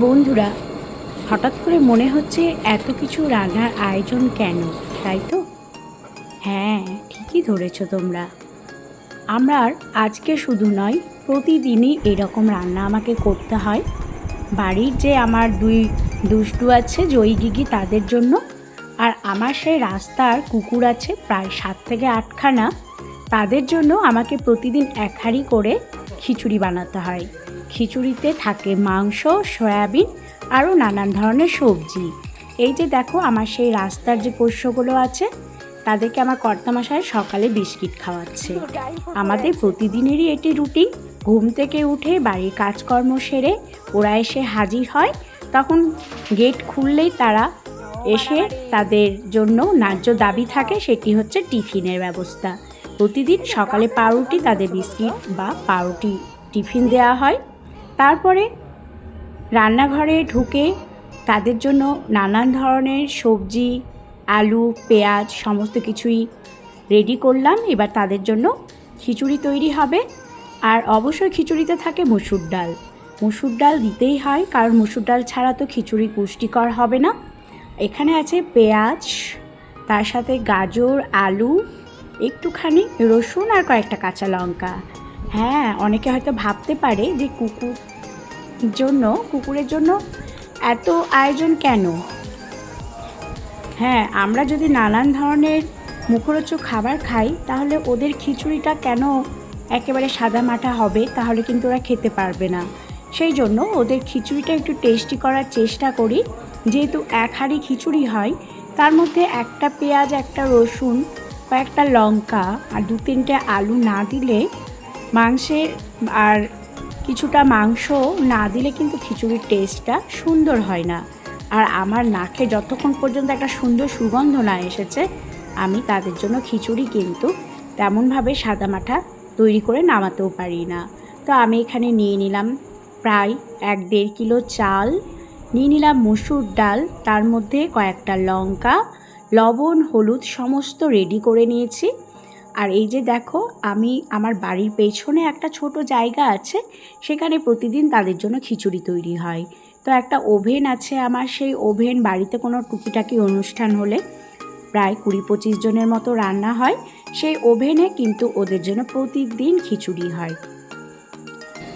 বন্ধুরা, হঠাৎ করে মনে হচ্ছে এত কিছু রান্নার আয়োজন কেন, তাই তো? হ্যাঁ ঠিকই ধরেছো তোমরা। আমরা আজকে শুধু নয়, প্রতিদিনই এরকম রান্না আমাকে করতে হয়। বাড়ির যে আমার দুই দুষ্টু আছে, জয়ী গিগি, তাদের জন্য। আর আমার সেই রাস্তার কুকুর আছে, প্রায় সাত থেকে আটখানা, তাদের জন্য আমাকে প্রতিদিন এক করে খিচুড়ি বানাতে হয়। খিচুড়িতে থাকে মাংস, সয়াবিন আরও নানান ধরনের সবজি। এই যে দেখো আমার সেই রাস্তার যে পোষ্যগুলো আছে, তাদেরকে আমার কর্তামশায় সকালে বিস্কিট খাওয়াচ্ছে। আমাদের প্রতিদিনেরই এটি রুটিন। ঘুম থেকে উঠে বাড়ির কাজকর্ম সেরে ওরা এসে হাজির হয়। তখন গেট খুললেই তারা এসে তাদের জন্য ন্যায্য দাবি থাকে, সেটি হচ্ছে টিফিনের ব্যবস্থা। প্রতিদিন সকালে পাউরুটি, তাদের বিস্কিট বা পাউরুটি টিফিন দেওয়া হয়। তারপরে রান্নাঘরে ঢুকে তাদের জন্য নানান ধরনের সবজি, আলু, পেঁয়াজ সমস্ত কিছুই রেডি করলাম। এবার তাদের জন্য খিচুড়ি তৈরি হবে। আর অবশ্যই খিচুড়িতে থাকে মুসুর ডাল। মুসুর ডাল দিতেই হয়, কারণ মুসুর ডাল ছাড়া তো খিচুড়ি পুষ্টিকর হবে না। এখানে আছে পেঁয়াজ, তার সাথে গাজর, আলু, একটুখানি রসুন আর কয়েকটা কাঁচা লঙ্কা। হ্যাঁ অনেকে হয়তো ভাবতে পারে যে কুকুর জন্য, কুকুরের জন্য এত আয়োজন কেন? হ্যাঁ আমরা যদি নানান ধরনের মুখরোচক খাবার খাই, তাহলে ওদের খিচুড়িটা কেন একেবারে সাদা মাটা হবে? তাহলে কিন্তু ওরা খেতে পারবে না। সেই জন্য ওদের খিচুড়িটা একটু টেস্টি করার চেষ্টা করি। যেহেতু এক হাঁড়ি খিচুড়ি হয়, তার মধ্যে একটা পেঁয়াজ, একটা রসুন কয়েকটা লঙ্কা আর দু তিনটে আলু না দিলে মাংসের আর কিছুটা মাংস না দিলে কিন্তু খিচুড়ির টেস্টটা সুন্দর হয় না। আর আমার নাকে যতক্ষণ পর্যন্ত একটা সুন্দর সুগন্ধ না এসেছে, আমি তাদের জন্য খিচুড়ি কিন্তু তেমনভাবে সাদামাঠা তৈরি করে নামাতেও পারি না। তো আমি এখানে নিয়ে নিলাম প্রায় এক দেড় কিলো চাল, নিয়ে নিলাম মসুর ডাল, তার মধ্যে কয়েকটা লঙ্কা, লবণ, হলুদ, সমস্ত রেডি করে নিয়েছি। আর এই যে দেখো, আমি আমার বাড়ির পেছনে একটা ছোট জায়গা আছে, সেখানে প্রতিদিন তাদের জন্য খিচুড়ি তৈরি হয়। তো একটা ওভেন আছে আমার, সেই ওভেন বাড়িতে কোনো টুকিটাকি অনুষ্ঠান হলে প্রায় কুড়ি পঁচিশ জনের মতো রান্না হয়। সেই ওভেনে কিন্তু ওদের জন্য প্রতিদিন খিচুড়ি হয়।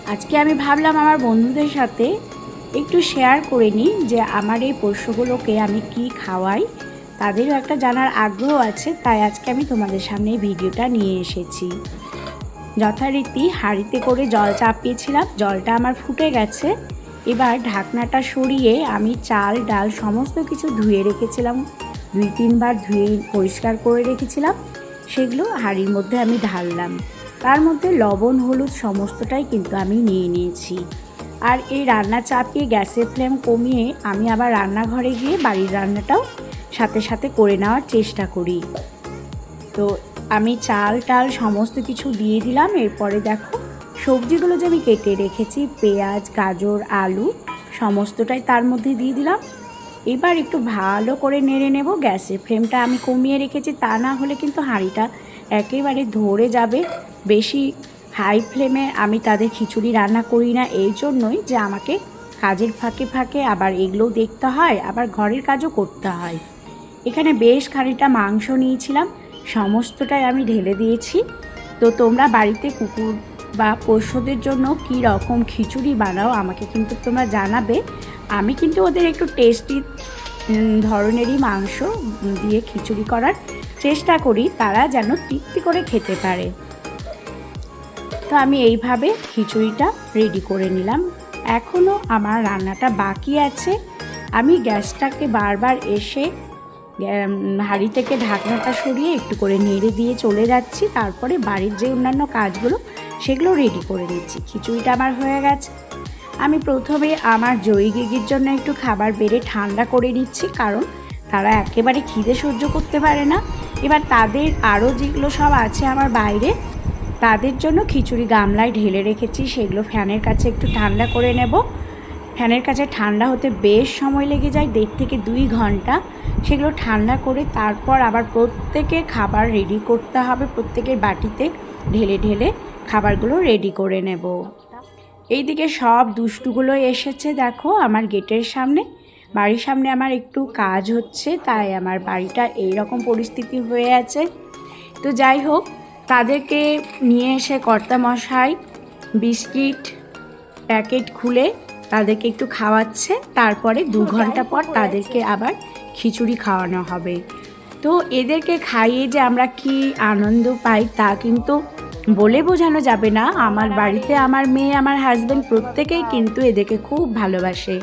আজকে আমি ভাবলাম আমার বন্ধুদের সাথে একটু শেয়ার করে নিই যে আমার এই পোষ্যগুলোকে আমি কি খাওয়াই। তাদেরও একটা জানার আগ্রহ আছে, তাই আজকে আমি তোমাদের সামনে ভিডিওটা নিয়ে এসেছি। যথারীতি হাঁড়িতে করে জল চাপিয়েছিলাম, জলটা আমার ফুটে গেছে। এবার ঢাকনাটা সরিয়ে আমি চাল, ডাল সমস্ত কিছু ধুয়ে রেখেছিলাম। দুই, তিনবার ধুয়ে পরিষ্কার করে রেখেছিলাম। সেগুলো হাঁড়ির মধ্যে আমি ঢাললাম। তার মধ্যে লবণ, হলুদ সমস্তটাই কিন্তু আমি নিয়ে নিয়েছি। আর এই রান্না চাপিয়ে গ্যাসের ফ্লেম কমিয়ে আমি আবার রান্নাঘরে গিয়ে বাড়ির রান্নাটাও সাথে সাথে করে নেওয়ার চেষ্টা করি। তো আমি চাল টাল সমস্ত কিছু দিয়ে দিলাম, এরপরে দেখো সবজিগুলো যে আমি কেটে রেখেছি, পেঁয়াজ, গাজর, আলু, সমস্তটাই তার মধ্যে দিয়ে দিলাম। এবার একটু ভালো করে নেড়ে নেব, গ্যাসের ফ্লেমটা আমি কমিয়ে রেখেছি, তা না হলে কিন্তু হাঁড়িটা একেবারে ধরে যাবে। বেশি হাই ফ্লেমে আমি তাদের খিচুড়ি রান্না করি না, এই জন্যই যে আমাকে কাজের ফাঁকে ফাঁকে আবার এগুলোও দেখতে হয়, আবার ঘরের কাজও করতে হয়। এখানে বেশ খানিকটা মাংস নিয়েছিলাম, সমস্তটাই আমি ঢেলে দিয়েছি। তো তোমরা বাড়িতে কুকুর বা পোষ্যদের জন্য কী রকম খিচুড়ি বানাও আমাকে কিন্তু তোমরা জানাবে। আমি কিন্তু ওদের একটু টেস্টি ধরনেরই মাংস দিয়ে খিচুড়ি করার চেষ্টা করি, তারা যেন তৃপ্তি করে খেতে পারে। তো আমি এইভাবে খিচুড়িটা রেডি করে নিলাম। এখনও আমার রান্নাটা বাকি আছে। আমি গ্যাসটাকে বারবার এসে হাঁড়ি থেকে ঢাকনাটা সরিয়ে একটু করে নেড়ে দিয়ে চলে যাচ্ছি। তারপরে বাড়ির যে অন্যান্য কাজগুলো, সেগুলো রেডি করে নিচ্ছি। খিচুড়িটা আমার হয়ে গেছে। আমি প্রথমে আমার জয়ী গিগির জন্য একটু খাবার বেড়ে ঠান্ডা করে নিচ্ছি, কারণ তারা একেবারে খিদে সহ্য করতে পারে না। এবার তাদের আরও যেগুলো সব আছে আমার বাইরে, তাদের জন্য খিচুড়ি গামলায় ঢেলে রেখেছি। সেগুলো ফ্যানের কাছে একটু ঠান্ডা করে নেব। ফ্যানের কাছে ঠান্ডা হতে বেশ সময় লেগে যায়, দেড় থেকে দুই ঘণ্টা। সেগুলো ঠান্ডা করে তারপর আবার প্রত্যেকে খাবার রেডি করতে হবে, প্রত্যেকের বাটিতে ঢেলে ঢেলে খাবারগুলো রেডি করে নেব। এইদিকে সব দুষ্টুগুলো এসেছে, দেখো, আমার গেটের সামনে। বাড়ির সামনে আমার একটু কাজ হচ্ছে, তাই আমার বাড়িটা এই রকম পরিস্থিতি হয়ে আছে। তো যাই হোক, তাদেরকে নিয়ে এসে কর্তা মশাই বিস্কিট, প্যাকেট খুলে তাদেরকে একটু খাওয়াচ্ছে তারপরে দু ঘণ্টা পর তাদেরকে আবার খিচুড়ি খাওয়ানো হবে। তো এদেরকে খাইয়ে যে আমরা কি আনন্দ পাই তা কিন্তু বলে বোঝানো যাবে না। আমার বাড়িতে আমার মেয়ে আমার হাজব্যান্ড প্রত্যেকেই কিন্তু এদেরকে খুব ভালোবাসে।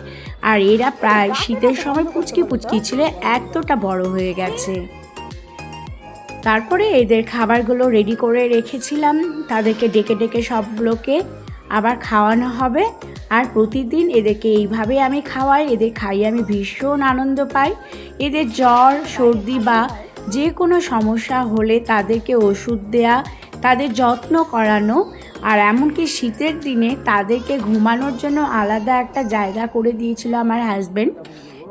আর এরা প্রায় শীতের সময় পুচকি পুচকি ছিল এতটা বড় হয়ে গেছে। তারপরে এদের খাবারগুলো রেডি করে রেখেছিলাম। তাদেরকে ডেকে ডেকে সবগুলোকে আবার খাওয়ানো হবে। আর প্রতিদিন এদেরকে এইভাবে আমি খাওয়াই, এদের খাইয়ে আমি ভীষণ আনন্দ পাই। এদের জ্বর, সর্দি বা যে কোনো সমস্যা হলে তাদেরকে ওষুধ দেয়া, তাদের যত্ন করানো আর এমনকি শীতের দিনে তাদেরকে ঘুমানোর জন্য আলাদা একটা জায়গা করে দিয়েছিল আমার হাজব্যান্ড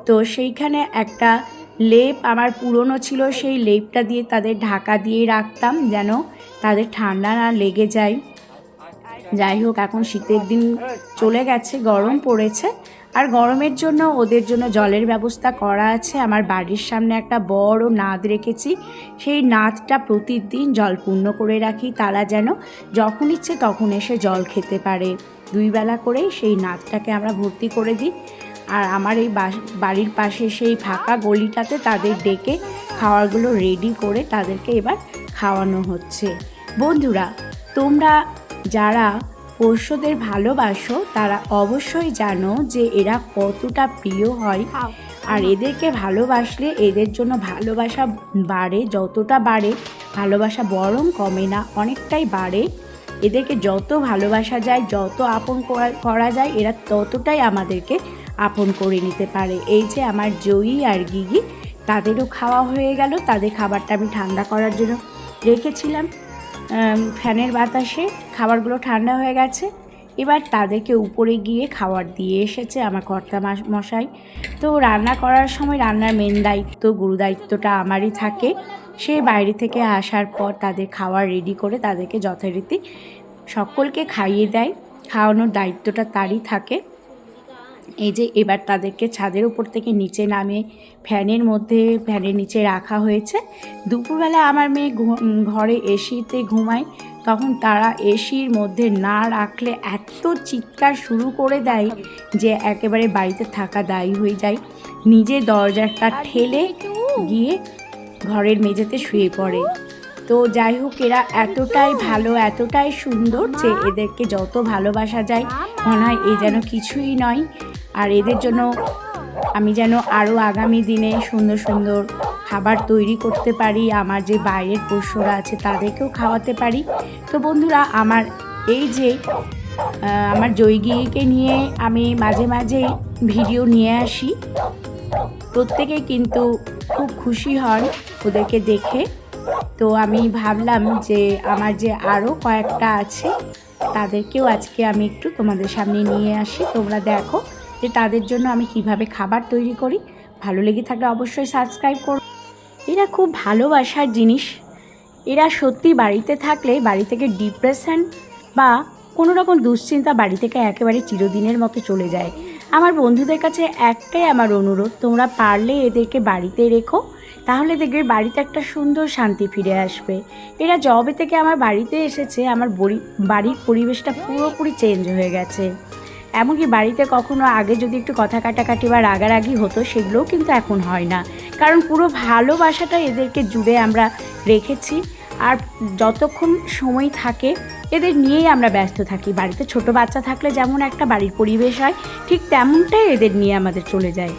তো সেইখানে একটা লেপ আমার পুরনো ছিল, সেই লেপটা দিয়ে তাদের ঢাকা দিয়ে রাখতাম যেন তাদের ঠান্ডা না লেগে যায়। যাই হোক, এখন শীতের দিন চলে গেছে, গরম পড়েছে। আর গরমের জন্য ওদের জন্য জলের ব্যবস্থা করা আছে। আমার বাড়ির সামনে একটা বড় নাদ রেখেছি। সেই নাদটা প্রতিদিন জল পূর্ণ করে রাখি, তারা যেন যখন ইচ্ছে তখন এসে জল খেতে পারে। দুই বেলা করে সেই নাদটাকে আমরা ভর্তি করে দিই। আর আমার এই বাড়ির পাশে সেই ফাঁকা গলিটাতে তাদের ডেকে খাওয়ারগুলো রেডি করে তাদেরকে এবার খাওয়ানো হচ্ছে। বন্ধুরা, তোমরা যারা পোষ্যদের ভালোবাসো তারা অবশ্যই জানো যে এরা কতটা প্রিয় হয়। আর এদেরকে ভালোবাসলে এদের জন্য ভালোবাসা বাড়ে যতটা বাড়ে ভালোবাসা বরং কমে না অনেকটাই বাড়ে। এদেরকে যত ভালোবাসা যায় যত আপন করা- যায় এরা ততটাই আমাদেরকে আপন করে নিতে পারে। এই যে আমার জয়ী আর গিগি তাদেরও খাওয়া হয়ে গেল তাদের খাবারটা আমি ঠান্ডা করার জন্য রেখেছিলাম। ফ্যানের বাতাসে খাবারগুলো ঠান্ডা হয়ে গেছে। এবার তাদেরকে উপরে গিয়ে খাবার দিয়ে এসেছে আমার কর্তা মশাই। তো রান্না করার সময় রান্নার মেন দায়িত্ব, গুরু দায়িত্বটা আমারই থাকে। সে বাইরে থেকে আসার পর তাদের খাবার রেডি করে তাদেরকে যথারীতি সকলকে খাইয়ে দেয়। খাওয়ানোর দায়িত্বটা তারই থাকে। এই যে এবার তাদেরকে ছাদের উপর থেকে নিচে নামে ফ্যানের মধ্যে ফ্যানের নিচে রাখা হয়েছে। দুপুরবেলা আমার মেয়ে ঘরে এসিতে ঘুমায় তখন তারা এসির মধ্যে না রাখলে এত চিৎকার শুরু করে দেয় যে একেবারে বাড়িতে থাকা দায়ী হয়ে যায়। নিজে দরজাটা ঠেলে গিয়ে ঘরের মেঝেতে শুয়ে পড়ে। তো যাই হোক, এরা এতটাই ভালো, এতটাই সুন্দর যে এদেরকে যত ভালোবাসা যায়, মনে হয় এ যেন কিছুই নয়। আর এদের জন্য আমি যেন আরও আগামী দিনে সুন্দর সুন্দর খাবার তৈরি করতে পারি, আমার যে বাইরের পোষ্যরা আছে তাদেরকেও খাওয়াতে পারি। তো বন্ধুরা, আমার এই যে আমার জৈগিকে নিয়ে আমি মাঝে মাঝে ভিডিও নিয়ে আসি। প্রত্যেকেই কিন্তু খুব খুশি হন ওদেরকে দেখে। তো আমি ভাবলাম যে আমার যে আরও কয়েকটা আছে, তাদেরকেও আজকে আমি একটু তোমাদের সামনে নিয়ে আসি। তোমরা দেখো যে তাদের জন্য আমি কীভাবে খাবার তৈরি করি। ভালো লেগে থাকলে অবশ্যই সাবস্ক্রাইব করো। এরা খুব ভালোবাসার জিনিস। এরা সত্যি বাড়িতে থাকলে বাড়ি থেকে ডিপ্রেশন বা কোনো রকম দুশ্চিন্তা বাড়ি থেকে একেবারে চিরদিনের মতো চলে যায়। আমার বন্ধুদের কাছে একটাই আমার অনুরোধ, তোমরা পারলে এদেরকে বাড়িতে রেখো। তাহলে দেখবে বাড়িতে একটা সুন্দর শান্তি ফিরে আসবে। এরা জবে থেকে আমার বাড়িতে এসেছে, আমার বড়ি- বাড়ির পরিবেশটা পুরোপুরি চেঞ্জ হয়ে গেছে। এমনকি বাড়িতে কখনো আগে যদি একটু কথা কাটাকাটি বা রাগারাগি হতো, সেগুলোও কিন্তু এখন হয় না। কারণ পুরো ভালোবাসাটা এদেরকে জুড়ে আমরা রেখেছি, আর যতক্ষণ সময় থাকে, এদের নিয়েই আমরা ব্যস্ত থাকি। বাড়িতে ছোট বাচ্চা থাকলে যেমন একটা বাড়ির পরিবেশ হয়, ঠিক তেমনটাই এদের নিয়ে আমাদের চলে যায়।